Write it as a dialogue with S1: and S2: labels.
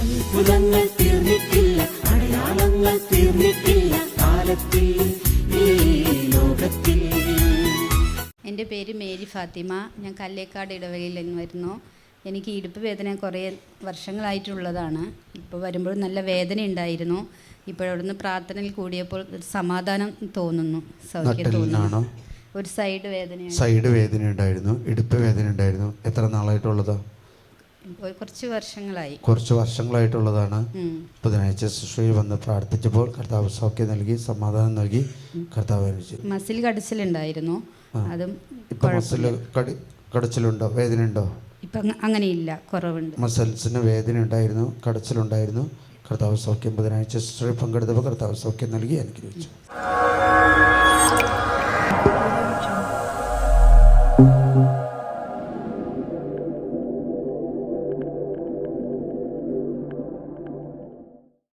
S1: അത്ഭുതങ്ങൾ തീർന്നിട്ടില്ല അടയാളങ്ങൾ തീർന്നിട്ടില്ല കാലത്തിൽ ഈ ലോകത്തിൽ.
S2: എന്റെ പേര് മേരി ഫാത്തിമ. ഞാൻ കല്ലേക്കാട് ഇടവകയിൽ നിന്ന് വരുന്നു. എനിക്ക് ഇടുപ്പ് വേദന കുറേ വർഷങ്ങളായിട്ടുള്ളതാണ്. ഇപ്പോൾ വരുമ്പോൾ നല്ല വേദന ഉണ്ടായിരുന്നു. ഇപ്പോഴവിടുന്ന് പ്രാർത്ഥനയിൽ കൂടിയപ്പോൾ ഒരു സമാധാനം തോന്നുന്നു സൗഖ്യം തോന്നുന്നു. ഒരു സൈഡ് വേദന
S3: സൈഡ് വേദന ഉണ്ടായിരുന്നു ഇടുപ്പ് വേദന ഉണ്ടായിരുന്നു. എത്ര നാളായിട്ടുള്ളതാ?
S2: ഒരു കുറച്ച് വർഷങ്ങളായി.
S3: കുറച്ച് വർഷങ്ങളായിട്ടുള്ളതാണ്. ബുധനാഴ്ച ശുശ്രൂഷയിൽ വന്ന് പ്രാർത്ഥിച്ചപ്പോൾ കർത്താവ് സൗഖ്യം നൽകി സമാധാനം നൽകി കർത്താവ്
S2: മസിൽ കടിച്ചിലുണ്ടായിരുന്നു. അതും
S3: ഇപ്പം മസിൽ കടച്ചിലുണ്ടോ? വേദന ഉണ്ടോ
S2: ഇപ്പം അങ്ങനെയില്ല. കുറവുണ്ട്.
S3: മസിൽസിന് വേദന ഉണ്ടായിരുന്നു കടച്ചിലുണ്ടായിരുന്നു. കർത്താവ് സൗഖ്യം ബുധനാഴ്ച ശുശ്രൂഷയിൽ പങ്കെടുത്തപ്പോൾ കർത്താവ് സൗഖ്യം നൽകി അനുഗ്രഹിച്ചു. Thank you.